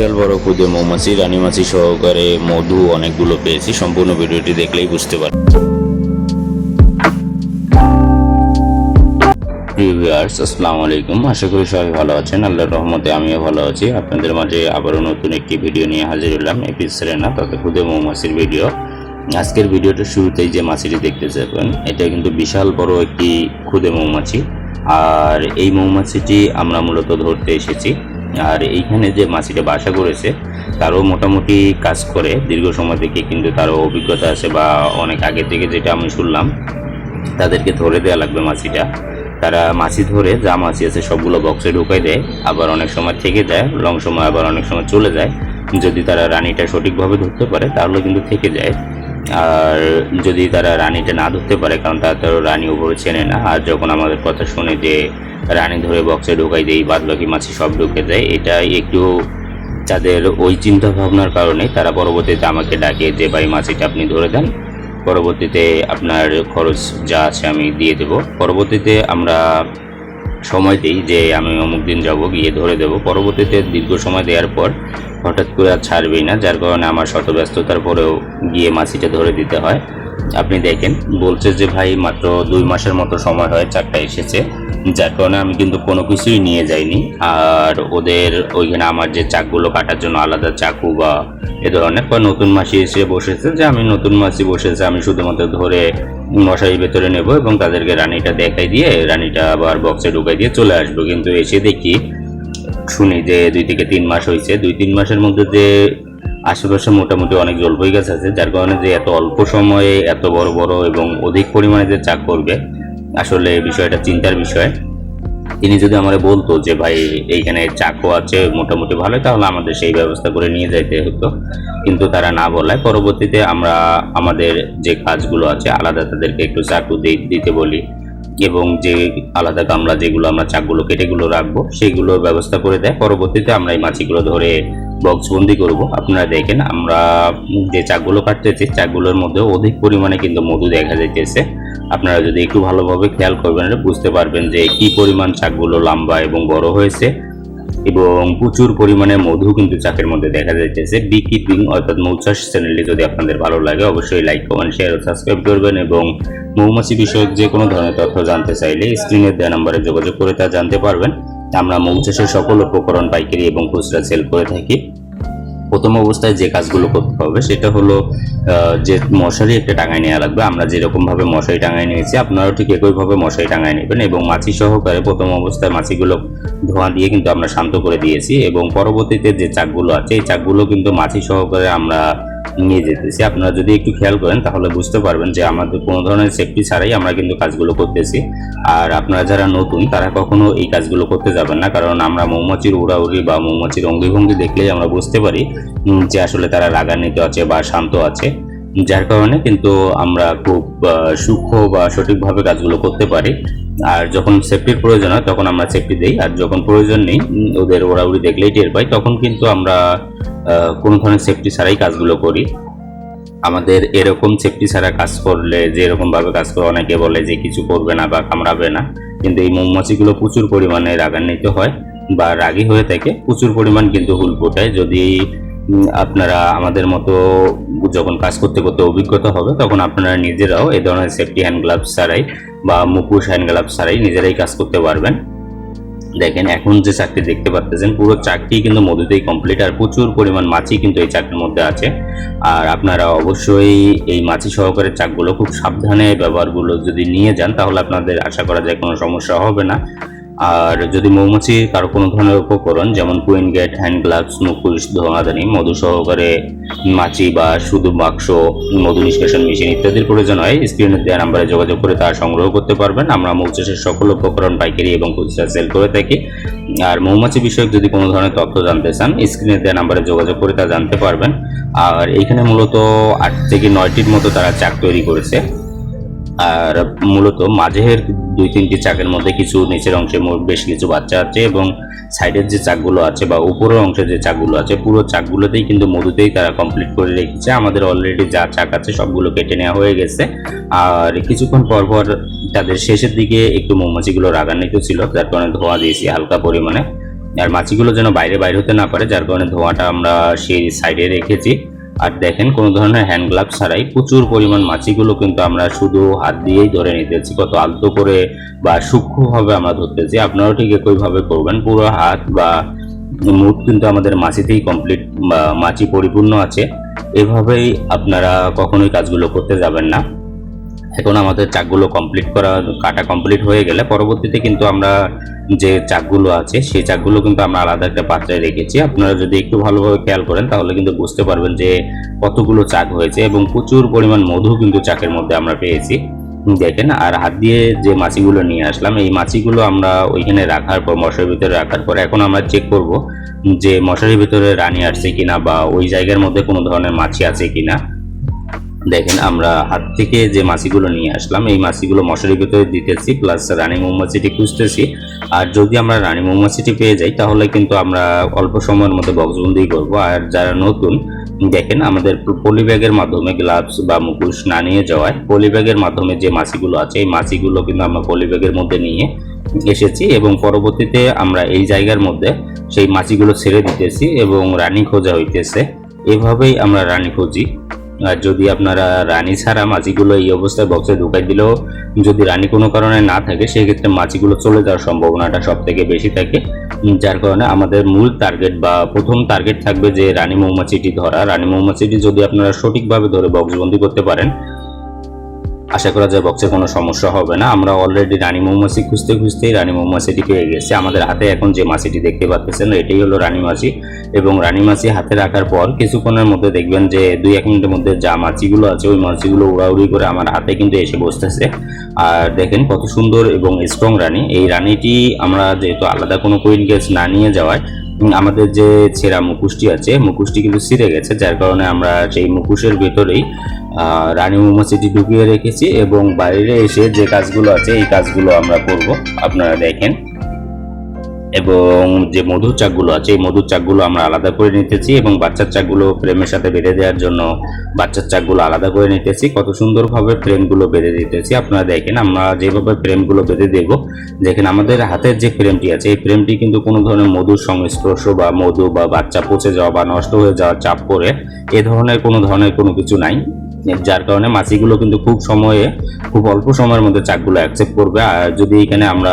বিশাল বড় খুদে মৌমাছি রানী মাছি সহকারে মধু অনেকগুলো পেয়েছি। সম্পূর্ণ ভিডিওটি দেখলেই বুঝতে পারবেন ভিউয়ার্স আসসালামু আলাইকুম। আশা করি সবাই ভালো আছেন। আল্লাহর রহমতে আমিও ভালো আছি। আপনাদের মাঝে আবারও নতুন একটি ভিডিও নিয়ে হাজির হলাম। এপিসোডে না তত খুদে মৌমাছির ভিডিও। আজকের ভিডিওটা শুরুতেই যে মাছিটি দেখতে যাবেন, এটা কিন্তু বিশাল বড় একটি খুদে মৌমাছি। আর এই মৌমাছিটি আমরা মূলত ধরতে এসেছি। আর এইখানে যে মাছিটা বাসা করেছে, তারও মোটামুটি কাজ করে, দীর্ঘ সময় থেকে কিন্তু তারও অভিজ্ঞতা আছে বা অনেক আগে থেকে যেটা আমি শুনলাম, তাদেরকে ধরে দেওয়া লাগবে মাছিটা তারা মাছি ধরে যা মাছি আছে সবগুলো বক্সে ঢুকাই দেয়, আবার অনেক সময় থেকে যায় লং সময় আবার অনেক সময় চলে যায়। যদি তারা রানীটা সঠিকভাবে ধরতে পারে, তাহলে কিন্তু থেকে যায়। আর যদি তারা রানীটা না ধরতে পারে, কারণ তারা তো রানী উপরে চেনে না, আর যখন আমাদের কথা শুনে যে রানী ধরে বক্সে ঢুকাই দেয় বাদ বাকি মাছি সব ঢুকে দেয়, এটাই একটু তাদের ওই চিন্তা ভাবনার কারণে তারা পরবর্তীতে আমাকে ডাকে যে, ভাই, মাছিটা আপনি ধরে দেন। পরবর্তীতে আপনার খরচ যা আছে আমি দিয়ে দেব। পরবর্তীতে আমরা সময় দিই যে, আমি অমুক দিন যাব, গিয়ে ধরে দেব। পরবর্তীতে দীর্ঘ সময় দেওয়ার পর হঠাৎ করে আর ছাড়বেই না, যার কারণে আমার শত ব্যস্ততার পরেও গিয়ে মাছিটা ধরে দিতে হয়। আপনি দেখেন, বলছে যে ভাই, মাত্র দুই মাসের মতো সময় হয়, চারটা এসেছে। যার কারণে আমি কিন্তু কোনো কিছুই নিয়ে যাইনি। আর ওদের ওইখানে আমার যে চাকগুলো কাটার জন্য আলাদা চাকু বা এ ধরনের, বা নতুন মাসি এসে বসেছে যে আমি নতুন মাসি বসেছে, আমি শুধুমাত্র ধরে মশারির ভেতরে নেব এবং তাদেরকে রানীটা দেখাই দিয়ে রানীটা আবার বক্সে ঢুকাই দিয়ে চলে আসব। কিন্তু এসে দেখি শুনি যে দুই থেকে তিন মাস হয়েছে। দুই তিন মাসের মধ্যে যে আশেপাশে মোটামুটি অনেক জলপাই গাছ আছে, যার কারণে যে এত অল্প সময়ে এত বড় বড় এবং অধিক পরিমাণে যে চাক করবে, আসলে বিষয়টা চিন্তার বিষয়। তিনি যদি আমার বলতো যে, ভাই, এইখানে চাকু আছে, মোটামুটি ভালো তাহলে আমাদের সেই ব্যবস্থা করে নিয়ে যাইতে হতো। কিন্তু তারা না বলায়, পরবর্তীতে আমরা আমাদের যে কাজগুলো আছে, আলাদা তাদেরকে একটু চাকু দিতে বলি। এবং যে আলাদা গামলা যেগুলো আমরা চাকগুলো কেটেগুলো রাখব সেগুলোর ব্যবস্থা করে দেয়। পরবর্তীতে আমরা এই মাছিগুলো ধরে বক্সবন্দি করব। আপনারা দেখেন, আমরা যে চাকগুলো কাটতেছি, চাকগুলোর মধ্যে অধিক পরিমাণে কিন্তু মধু দেখা যাইতেছে। আপনারা যদি একটু ভালোভাবে খেয়াল করবেন, বুঝতে পারবেন যে কি পরিমাণ চাকগুলো লম্বা এবং বড় হয়েছে। এবং প্রচুর পরিমাণে মধু কিন্তু চাকের মধ্যে দেখা যাইতেছে। বি কিপিং অর্থাৎ মৌচাষ চ্যানেলটি যদি আপনাদের ভালো লাগে, অবশ্যই লাইক কমেন্ট শেয়ার ও সাবস্ক্রাইব করবেন এবং মৌমাছি বিষয়ক যে কোনো ধরনের তথ্য জানতে চাইলে স্ক্রিনের দেওয়া নাম্বারে যোগাযোগ করে তা জানতে পারবেন। আমরা মৌচাষের সকল উপকরণ, পাইকারি এবং খুচরা সেল করে থাকি। প্রথম অবস্থায় যে কাজগুলো করতে হবে, সেটা হলো যে মশারি একটা টাঙায় নেওয়া লাগবে। আমরা যেরকমভাবে মশারি টাঙায় নিয়েছি, আপনারাও ঠিক একইভাবে মশারি টাঙায় নেবেন এবং মাছি সহকারে প্রথম অবস্থায় মাছিগুলো ধোঁয়া দিয়ে কিন্তু আমরা শান্ত করে দিয়েছি এবং পরবর্তীতে যে চাকগুলো আছে, এই চাকগুলো কিন্তু মাছি সহকারে আমরা নিয়ে যেতেছি। আপনারা যদি একটু খেয়াল করেন, তাহলে বুঝতে পারবেন যে আমাদের কোনো ধরনের সেফটি ছাড়াই আমরা কিন্তু কাজগুলো করতেছি। আর আপনারা যারা নতুন, তারা কখনো এই কাজগুলো করতে যাবেন না। কারণ আমরা মৌমাছির উড়াউড়ি বা মৌমাছির অঙ্গিভঙ্গি দেখলেই আমরা বুঝতে পারি যে আসলে তারা রাগান্বিত আছে বা শান্ত আছে। যার কারণে কিন্তু আমরা খুব সূক্ষ্ম বা সঠিকভাবে কাজগুলো করতে পারি। আর যখন সেফটির প্রয়োজন হয়, তখন আমরা সেফটি দিই। আর যখন প্রয়োজন নেই ওদের ওড়াউড়ি দেখলেই টের পাই, তখন কিন্তু আমরা কোনো ধরনের সেফটি ছাড়াই কাজগুলো করি। আমাদের এরকম সেফটি ছাড়া কাজ করলে যে এরকম ভাবে কাজ করে, অনেকে বলে যে কিছু করবে না বা কামড়াবে না। কিন্তু এই মৌমাছিগুলো প্রচুর পরিমাণে রাগান্বিত হয় বা রাগী হয়ে থাকে। প্রচুর পরিমাণ কিন্তু হুল ফোটায়। যদি আপনারা আমাদের মতো যখন কাজ করতে করতে অভিজ্ঞতা হবে, তখন আপনারা নিজেরাও এই ধরনের সেফটি হ্যান্ড গ্লাভস ছাড়াই বা মুখোশ হ্যান্ড গ্লাভস ছাড়াই নিজেরাই কাজ করতে পারবেন। দেখেন, এখন যে চাকরি দেখতে পাচ্ছেন পুরো চাকরি কিন্তু মধুতেই কমপ্লিট আর প্রচুর পরিমাণ মাছি কিন্তু এই চাকরির মধ্যে আছে। আর আপনারা অবশ্যই এই মাছি সহকারে চাকগুলো খুব সাবধানে ব্যবহারগুলো যদি নিয়ে যান, তাহলে আপনাদের আশা করা যায় কোনো সমস্যা হবে না। আর যদি মৌমাছি কারও কোনো ধরনের উপকরণ, যেমন কুইন গেট, হ্যান্ড গ্লাভস মুখোশ ধোঁয়াদানি, মধু সহকারে মাছি বা শুধু বাক্স, মধু নিষ্কাশন মেশিন ইত্যাদির প্রয়োজন হয়, স্ক্রিনে দেওয়া নাম্বারে যোগাযোগ করে তা সংগ্রহ করতে পারবেন। আমরা মৌচাষের সকল উপকরণ পাইকারি এবং খুচরা সেল করে থাকি। আর মৌমাছি বিষয়ক যদি কোনো ধরনের তথ্য জানতে চান, স্ক্রিনে দেওয়া নাম্বারে যোগাযোগ করে তা জানতে পারবেন। আর এখানে মূলত আট থেকে নয়টির মতো তারা চাক তৈরি করেছে। আর মূলত মাঝের দুই তিনটি চাকের মধ্যে কিছু নিচের অংশে বেশ কিছু বাচ্চা আছে এবং সাইডের যে চাকগুলো আছে বা উপরের অংশের যে চাকগুলো আছে, পুরো চাকগুলোতেই কিন্তু মধুতেই তারা কমপ্লিট করে রেখেছে। আমাদের অলরেডি যা চাক আছে সবগুলো কেটে নেওয়া হয়ে গেছে। আর কিছুক্ষণ পর পর তাদের শেষের দিকে একটু মৌমাছিগুলো রাগান্বিত ছিল, যার কারণে ধোঁয়া দিয়েছি হালকা পরিমাণে। আর মাছিগুলো যেন বাইরে বাইরে হতে না পারে, যার কারণে ধোঁয়াটা আমরা সেই সাইডে রেখেছি। আর দেখেন, কোনো ধরনের হ্যান্ড গ্লাভ ছাড়াই প্রচুর পরিমাণ মাছিগুলো কিন্তু আমরা শুধু হাত দিয়েই ধরে নিতেছি কত আলতো করে বা সূক্ষ্মভাবে আমরা ধরতেছি আপনারাও ঠিক একইভাবে করবেন। পুরো হাত বা মুঠ কিন্তু আমাদের মাছিতেই কমপ্লিট মাছি পরিপূর্ণ আছে। এভাবেই আপনারা কখনোই কাজগুলো করতে যাবেন না। এখন আমাদের চাকগুলো কমপ্লিট করা, কাটা কমপ্লিট হয়ে গেলে পরবর্তীতে কিন্তু আমরা যে চাকগুলো আছে, সেই চাকগুলো কিন্তু আমরা আলাদা একটা পাত্রে রেখেছি। আপনারা যদি একটু ভালোভাবে খেয়াল করেন, তাহলে কিন্তু বুঝতে পারবেন যে কতগুলো চাক হয়েছে এবং প্রচুর পরিমাণ মধু কিন্তু চাকের মধ্যে আমরা পেয়েছি। দেখেন, আর হাত দিয়ে যে মাছিগুলো নিয়ে আসলাম, এই মাছিগুলো আমরা ওইখানে রাখার পর, মশারির ভিতরে রাখার পর, এখন আমরা চেক করব যে মশারির ভিতরে রানী আসছে কিনা বা ওই জায়গার মধ্যে কোনো ধরনের মাছি আছে কিনা। দেখেন, আমরা হাত থেকে যে মাছিগুলো নিয়ে আসলাম, এই মাছিগুলো মশারির ভিতরে দিতেছি প্লাস রানী মৌমাছিটি খুঁজতেছি। আর যদি আমরা রানী মৌমাছিটি পেয়ে যাই, তাহলে কিন্তু আমরা অল্প সময়ের মধ্যে বক্সবন্দি করব। আর যারা নতুন, দেখেন, আমাদের পলি ব্যাগের মাধ্যমে গ্লাভস বা মুখোশ না নিয়ে যাওয়ায় পলি ব্যাগের মাধ্যমে যে মাছিগুলো আছে, এই মাছিগুলো কিন্তু আমরা পলি ব্যাগের মধ্যে নিয়ে এসেছি এবং পরবর্তীতে আমরা এই জায়গার মধ্যে সেই মাছিগুলো ছেড়ে দিতেছি এবং রানী খোঁজা হইতেছে। এভাবেই আমরা রানী খুঁজি। আর যদি আপনারা রানী ছাড়া মাছিগুলো এই অবস্থায় বক্সে ঢুকাই দিলেও যদি রানী কোনো কারণে না থাকে, সেক্ষেত্রে মাছিগুলো চলে যাওয়ার সম্ভাবনাটা সব থেকে বেশি থাকে। যার কারণে আমাদের মূল টার্গেট বা প্রথম টার্গেট থাকবে যে রানী মৌমাছিটি ধরা। রানী মৌমাছিটি যদি আপনারা সঠিকভাবে ধরে বক্সবন্দি করতে পারেন আশা করা যায় বক্সে কোনো সমস্যা হবে না। আমরা অলরেডি রানী মৌমাছি খুঁজতে খুঁজতেই রানী মৌমাছিটি পেয়ে গেছি। আমাদের হাতে এখন যে মাছিটি দেখতে পাচ্ছেন, এটাই হলো রানী মাছি। এবং রানী মাছি হাতে রাখার পর কিছুক্ষণের মধ্যে দেখবেন যে দুই এক মিনিটের মধ্যে যা মাছিগুলো আছে, ওই মাছিগুলো উড়াউড়ি করে আমার হাতে কিন্তু এসে বসতেছে। আর দেখেন কত সুন্দর এবং স্ট্রং রানী। এই রানীটি আমরা যেহেতু আলাদা কোনো কুইন কেস না নিয়ে যাওয়ায় আমাদের যে ছেঁড়া মুখোশটি আছে মুখোশটি কিন্তু ছিঁড়ে গেছে। যার কারণে আমরা সেই মুখোশের ভেতরেই রানী মৌমাছিটি ঢুকিয়ে রেখেছি এবং বাইরে এসে যে কাজগুলো আছে, এই কাজগুলো আমরা করব। আপনারা দেখেন। এবং যে মধুর চাকগুলো আছে, এই মধুর চাকগুলো আমরা আলাদা করে নিতেছি এবং বাচ্চার চাকগুলো ফ্রেমের সাথে বেঁধে দেওয়ার জন্য বাচ্চার চাকগুলো আলাদা করে নিতেছি। কত সুন্দরভাবে ফ্রেমগুলো বেঁধে দিতেছি। আপনারা দেখেন, আমরা যেভাবে ফ্রেমগুলো বেঁধে দেব, দেখেন আমাদের হাতের যে ফ্রেমটি আছে, এই ফ্রেমটি কিন্তু কোনো ধরনের মধুর সংস্পর্শ বা মধু বা বাচ্চা পচে যাওয়া বা নষ্ট হয়ে যাওয়ার চাপ করে এ ধরনের কোনো ধরনের কোনো কিছু নাই। যার কারণে মাছিগুলো কিন্তু খুব সময়ে, খুব অল্প সময়ের মধ্যে চাকগুলো অ্যাকসেপ্ট করবে। আর যদি এখানে আমরা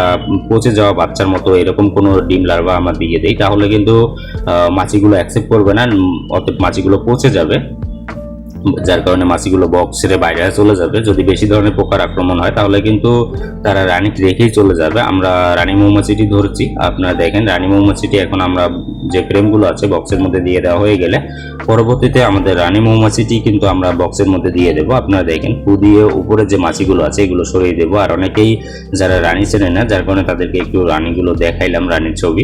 পচে যাওয়া বাচ্চার মতো এরকম কোনো ডিম লার্ভা আমরা দিয়ে দিই, তাহলে কিন্তু মাছিগুলো অ্যাকসেপ্ট করবে না অর্থাৎ মাছিগুলো পচে যাবে। যার কারণে মাছিগুলো বক্স ছেড়ে বাইরে চলে যাবে। যদি বেশি ধরনের পোকার আক্রমণ হয়, তাহলে কিন্তু তারা রানী রেখেই চলে যাবে। আমরা রানী মৌমাছিটি ধরছি। আপনারা দেখেন, রানী মৌমাছিটি এখন আমরা যে ফ্রেমগুলো আছে বক্সের মধ্যে দিয়ে দেওয়া হয়ে গেলে, পরবর্তীতে আমাদের রানী মৌমাছিটি কিন্তু আমরা বক্সের মধ্যে দিয়ে দেবো। আপনারা দেখেন ফু দিয়ে উপরে যে মাছিগুলো আছে, এগুলো সরিয়ে দেবো। আর অনেকেই যারা রানী চেনে না, যার কারণে তাদেরকে একটু রানীগুলো দেখাইলাম, রানীর ছবি।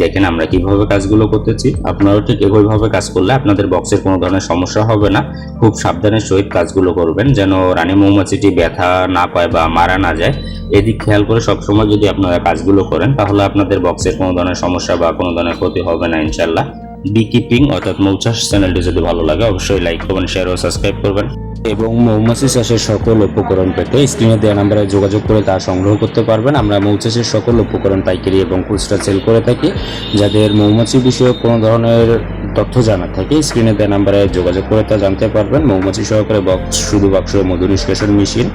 দেখেন আমরা কীভাবে কাজগুলো করতেছি। আপনারাও ঠিক একইভাবে কাজ করলে আপনাদের বক্সের কোনো ধরনের সমস্যা হবে না। খুব সাবধানের সহিত কাজগুলো করবেন, যেন রানী মৌমাছিটি ব্যথা না পায় বা মারা না যায়। এদিক খেয়াল করে সবসময় যদি আপনারা কাজগুলো করেন, তাহলে আপনাদের বক্সের কোনো ধরনের সমস্যা বা কোনো ধরনের ক্ষতি হবে না ইনশাল্লাহ বি কিপিং অর্থাৎ মৌচাষ চ্যানেলটি যদি ভালো লাগে, অবশ্যই লাইক করবেন শেয়ার ও সাবস্ক্রাইব করবেন। এবং মৌমাছি চাষের সকল উপকরণ পেতে স্ক্রিনে দেওয়া নাম্বারে যোগাযোগ করে তা সংগ্রহ করতে পারবেন। আমরা মৌচাষের সকল উপকরণ, পাইকারি এবং খুচরা সেল করে থাকি। যাদের মৌমাছি বিষয়ক কোনো ধরনের তথ্য জানা থাকে, স্ক্রিনে দেওয়া নাম্বারে যোগাযোগ করে তা জানতে পারবেন। মৌমাছি সহকারে বক্স শুধু বাক্স মধু নিষ্কাশন মেশিন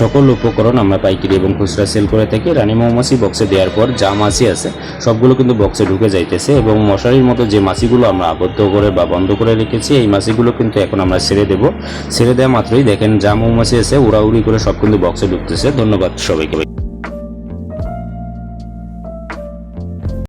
সকল উপকরণ আমরা পাইকারি এবং খুচরা সেল করে থাকি। রানী মৌমাছি বক্সে দেওয়ার পর যা মাছি আছে, সবগুলো কিন্তু বক্সে ঢুকে যাইতেছে এবং মশারির মতো যে মাছিগুলো আমরা আবদ্ধ করে বা বন্ধ করে রেখেছি, এই মাছিগুলো কিন্তু এখন আমরা ছেড়ে দেবো। ছেড়ে দেওয়া মাত্রই দেখেন যা মৌমাছি আছে, উড়াউড়ি করে সব কিন্তু বক্সে ঢুকতেছে। ধন্যবাদ সবাইকে।